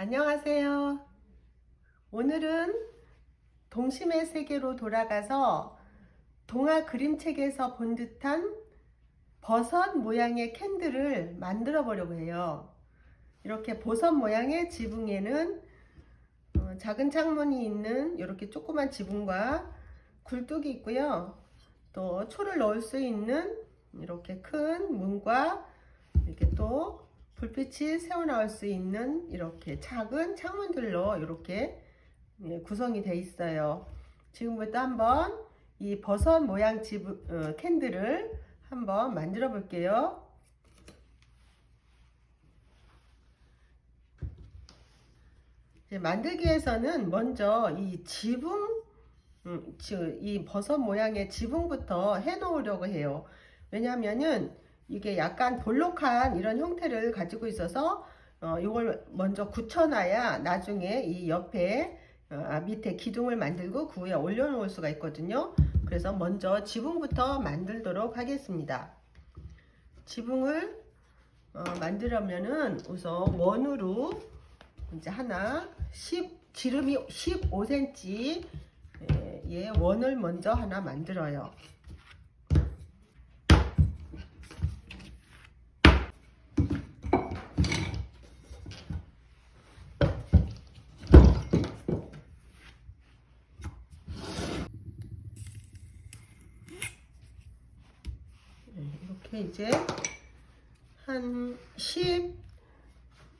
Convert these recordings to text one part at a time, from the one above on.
안녕하세요. 오늘은 동심의 세계로 돌아가서 동화 그림책에서 본 듯한 버섯 모양의 캔들을 만들어 보려고 해요. 이렇게 버섯 모양의 지붕에는 어, 작은 창문이 있는 이렇게 조그만 지붕과 굴뚝이 있고요. 또 초를 넣을 수 있는 이렇게 큰 문과 이렇게 또 불빛이 새어나올 수 있는 이렇게 작은 창문들로 이렇게 예, 구성이 되어 있어요. 지금부터 한번 이 버섯 모양 지붕, 어, 캔들을 한번 만들어 볼게요. 이제 만들기 위해서는 먼저 이 지붕, 음, 지- 이 버섯 모양의 지붕부터 해 놓으려고 해요. 왜냐하면은 이게 약간 볼록한 이런 형태를 가지고 있어서 어, 이걸 먼저 굳혀놔야 나중에 이 옆에 어, 아, 밑에 기둥을 만들고 그 위에 올려놓을 수가 있거든요. 그래서 먼저 지붕부터 만들도록 하겠습니다. 지붕을 어, 만들려면은 우선 원으로 이제 하나 10 지름이 15cm 의 원을 먼저 하나 만들어요. 이제 한 10,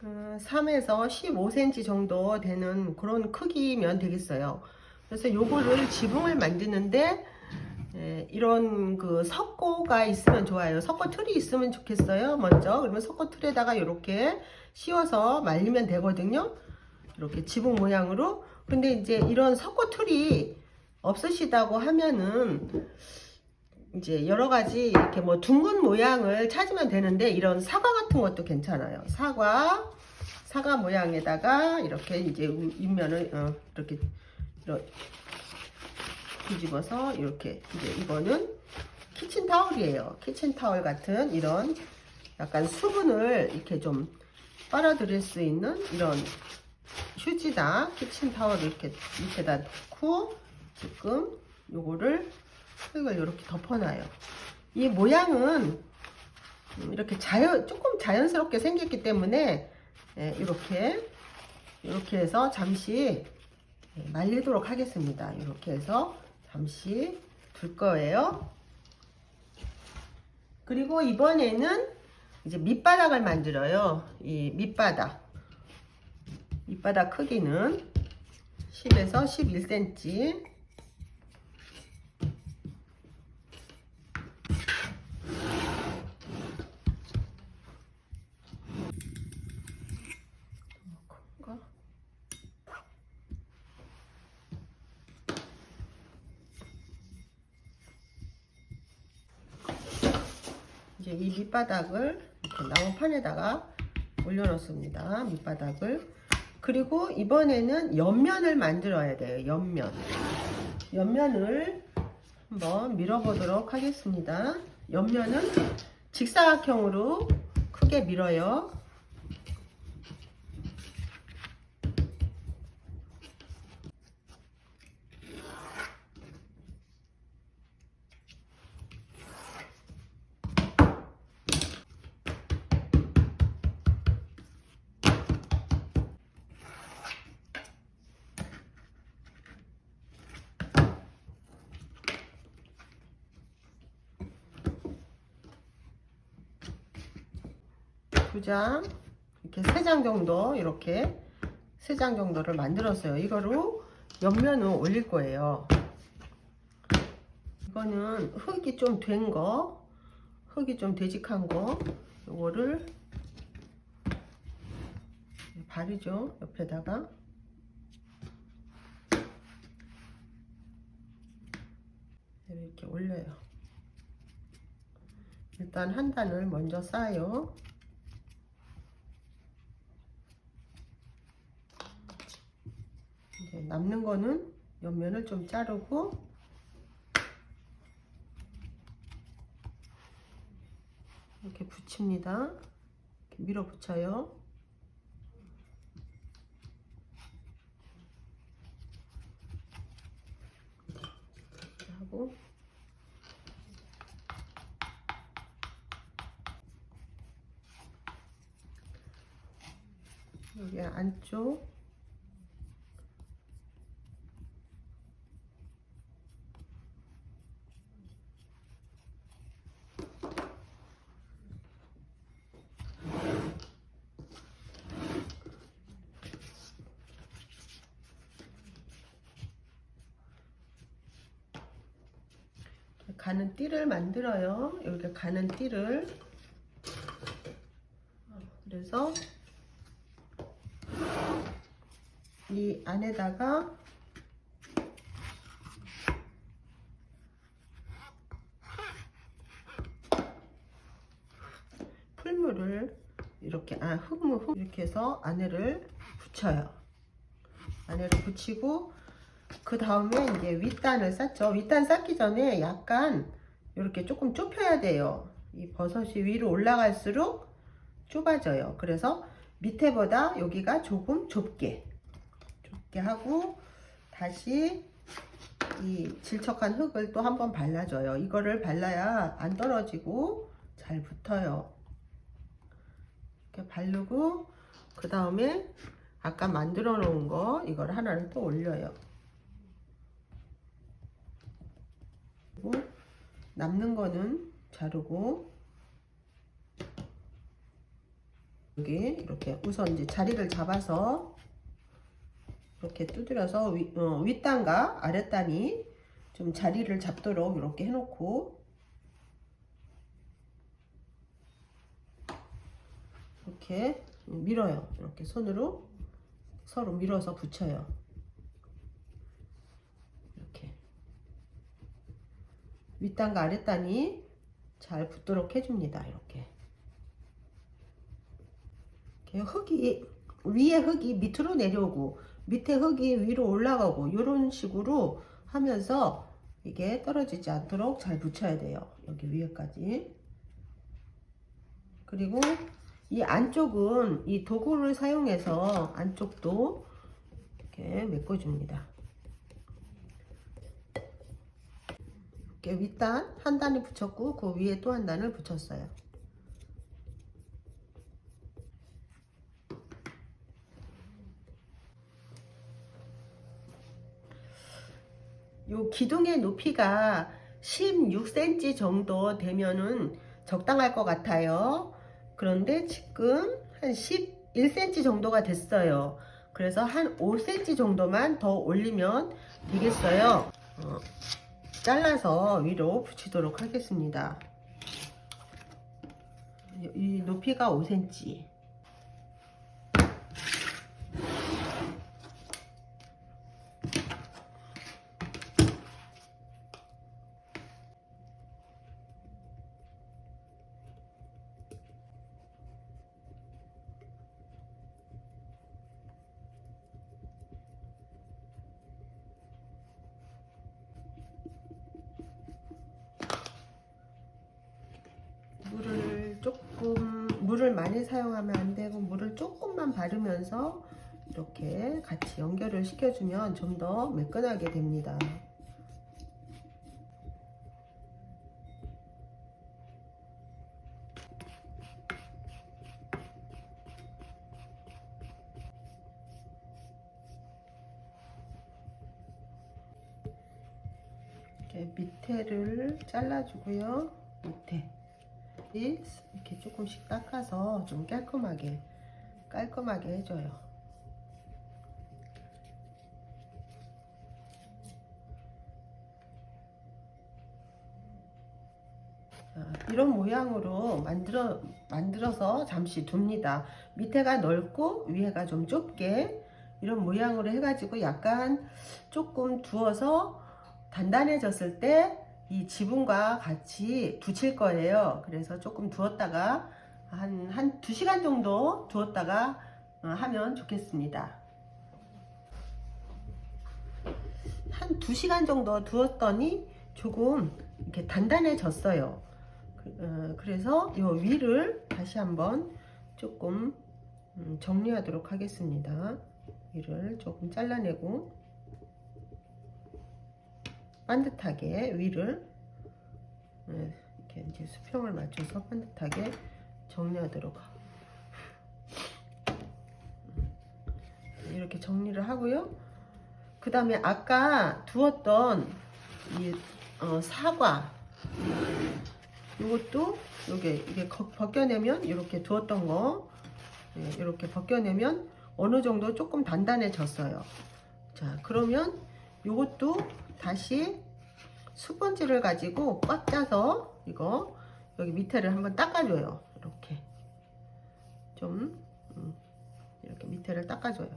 어, 3에서 15cm 정도 되는 그런 크기면 되겠어요. 그래서 요거를 지붕을 만드는데 예, 이런 그 석고가 있으면 좋아요. 석고 틀이 있으면 좋겠어요. 먼저 그러면 석고 틀에다가 이렇게 씌워서 말리면 되거든요. 이렇게 지붕 모양으로. 근데 이제 이런 석고 틀이 없으시다고 하면은 이제 여러 가지 이렇게 뭐 둥근 모양을 찾으면 되는데 이런 사과 같은 것도 괜찮아요. 사과, 사과 모양에다가 이렇게 이제 윗면을 어, 이렇게 뒤집어서 이렇게 이제 이거는 키친 타월이에요. 키친 타월 같은 이런 약간 수분을 이렇게 좀 빨아들일 수 있는 이런 휴지다 키친 타월을 이렇게 밑에다 놓고 지금 요거를 흙을 이렇게 덮어놔요. 이 모양은 음, 이렇게 자연 조금 자연스럽게 생겼기 때문에 예, 이렇게 이렇게 해서 잠시 예, 말리도록 하겠습니다. 이렇게 해서 잠시 둘 거예요. 그리고 이번에는 이제 밑바닥을 만들어요. 이 밑바닥. 밑바닥 크기는 10에서 11cm. 큰가? 이제 이 밑바닥을 이렇게 나무판에다가 올려놓습니다. 밑바닥을. 그리고 이번에는 옆면을 만들어야 돼요. 옆면. 옆면을 한번 밀어보도록 하겠습니다. 옆면은 직사각형으로 크게 밀어요. 두 장, 이렇게 세 장 정도, 이렇게 세 장 정도를 만들었어요. 이거로 옆면을 올릴 거예요. 이거는 흙이 좀 된 거, 흙이 좀 되직한 거, 요거를 바르죠. 옆에다가. 이렇게 올려요. 일단 한 단을 먼저 쌓아요. 남는 거는 옆면을 좀 자르고 이렇게 붙입니다. 이렇게 밀어 붙여요. 이렇게 하고 여기 안쪽 가는 띠를 만들어요. 여기 가는 띠를 그래서 이 안에다가 풀물을 이렇게 아 흙물 흙 이렇게 해서 안에를 붙여요. 안에를 붙이고 그 다음에 이제 윗단을 쌓죠. 윗단 쌓기 전에 약간 이렇게 조금 좁혀야 돼요. 이 버섯이 위로 올라갈수록 좁아져요. 그래서 밑에보다 여기가 조금 좁게 좁게 하고 다시 이 질척한 흙을 또 한번 발라줘요. 이거를 발라야 안 떨어지고 잘 붙어요. 이렇게 바르고 그 다음에 아까 만들어 놓은 거 이걸 하나를 또 올려요. 그리고 남는 거는 자르고 여기 이렇게 우선 이제 자리를 잡아서 이렇게 두드려서 위, 어, 윗단과 아랫단이 좀 자리를 잡도록 이렇게 해놓고 이렇게 밀어요. 이렇게 손으로 서로 밀어서 붙여요. 이렇게 윗단과 아랫단이 잘 붙도록 해줍니다. 이렇게. 이렇게 흙이 위에 흙이 밑으로 내려오고 밑에 흙이 위로 올라가고 이런 식으로 하면서 이게 떨어지지 않도록 잘 붙여야 돼요. 여기 위에까지. 그리고 이 안쪽은 이 도구를 사용해서 안쪽도 이렇게 메꿔줍니다. 이렇게 윗단 한 단을 붙였고 그 위에 또 한 단을 붙였어요. 요 기둥의 높이가 16cm 정도 되면은 적당할 것 같아요. 그런데 지금 한 11cm 정도가 됐어요. 그래서 한 5cm 정도만 더 올리면 되겠어요. 어, 잘라서 위로 붙이도록 하겠습니다. 이 높이가 5cm. 물을 조금 물을 많이 사용하면 안 되고 물을 조금만 바르면서 이렇게 같이 연결을 시켜주면 좀 더 매끈하게 됩니다. 이렇게 밑에를 잘라주고요. 밑에. 이렇게 조금씩 닦아서 좀 깔끔하게 깔끔하게 해줘요. 자, 이런 모양으로 만들어 만들어서 잠시 둡니다. 밑에가 넓고 위에가 좀 좁게 이런 모양으로 해가지고 약간 조금 두어서 단단해졌을 때 이 지붕과 같이 붙일 거예요. 그래서 조금 두었다가 한, 한 2시간 정도 두었다가 어, 하면 좋겠습니다. 한 2시간 정도 두었더니 조금 이렇게 단단해졌어요. 그, 어, 그래서 이 위를 다시 한번 조금 음, 정리하도록 하겠습니다. 위를 조금 잘라내고 반듯하게 위를 네, 이렇게 이제 수평을 맞춰서 반듯하게 정리하도록 이렇게 정리를 하고요. 그 다음에 아까 두었던 이 어, 사과 이것도 이게 거- 벗겨내면 이렇게 두었던 거 예, 이렇게 벗겨내면 어느 정도 조금 단단해졌어요. 자 그러면 이것도 다시 스펀지를 가지고 꽉 짜서 이거 여기 밑에를 한번 닦아줘요. 이렇게 좀 음, 이렇게 밑에를 닦아줘요.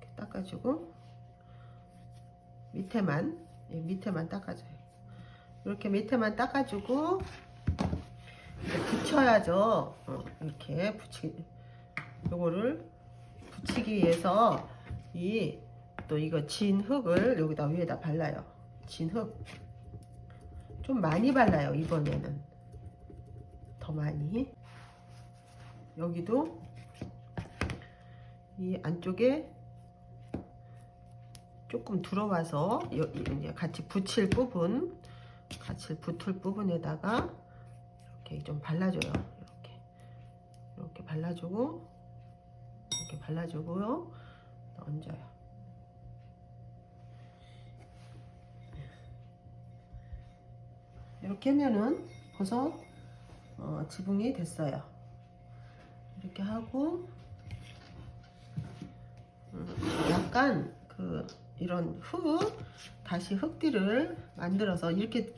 이렇게 닦아주고 밑에만 예, 밑에만 닦아줘요. 이렇게 밑에만 닦아주고 붙여야죠. 어, 이렇게 붙이 요거를 붙이기 위해서 이 또 이거 진 흙을 여기다 위에다 발라요. 진 흙. 좀 많이 발라요, 이번에는. 더 많이. 여기도 이 안쪽에 조금 들어와서 같이 붙일 부분, 같이 붙을 부분에다가 이렇게 좀 발라줘요. 이렇게. 이렇게 발라주고, 이렇게 발라주고요. 얹어요. 이렇게 하면은 버섯 어, 지붕이 됐어요. 이렇게 하고 음, 약간 그 이런 흙 다시 흙들을 만들어서 이렇게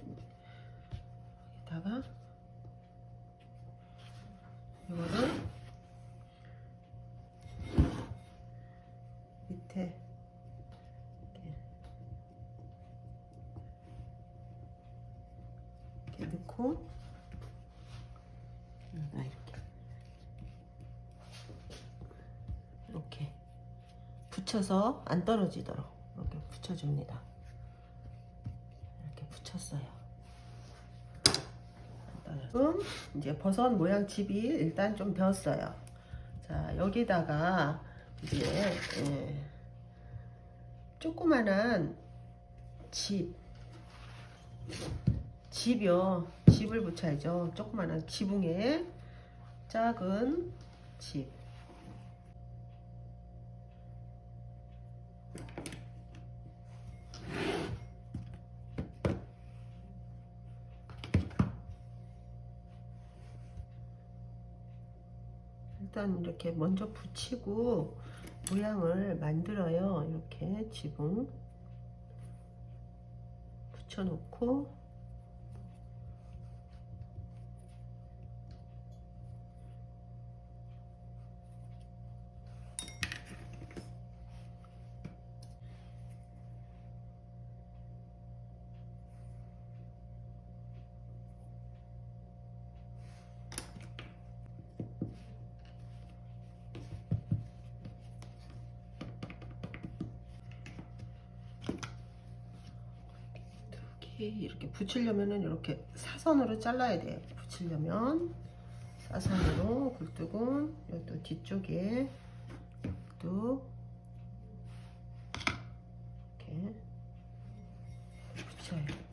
붙여서 안 떨어지도록 이렇게 붙여줍니다. 이렇게 붙였어요. 지금 이제 버섯 모양 집이 일단 좀 되었어요. 자 여기다가 이제 예, 조그만한 집 집이요. 집을 붙여야죠. 조그만한 지붕에 작은 집. 일단 이렇게 먼저 붙이고 모양을 만들어요. 이렇게 지붕 붙여놓고 이렇게 이렇게 붙이려면은 이렇게 사선으로 잘라야 돼요. 붙이려면 사선으로 굴뚝은 이것도 뒤쪽에 굴뚝 이렇게 붙여요.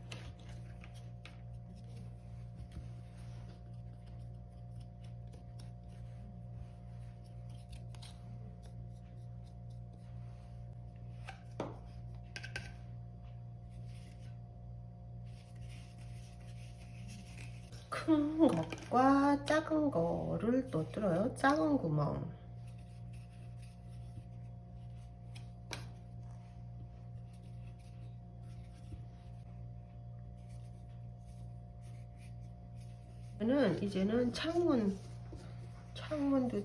큰 것과 작은 거를 또 뚫어요. 작은 구멍. 는 이제는 창문 창문도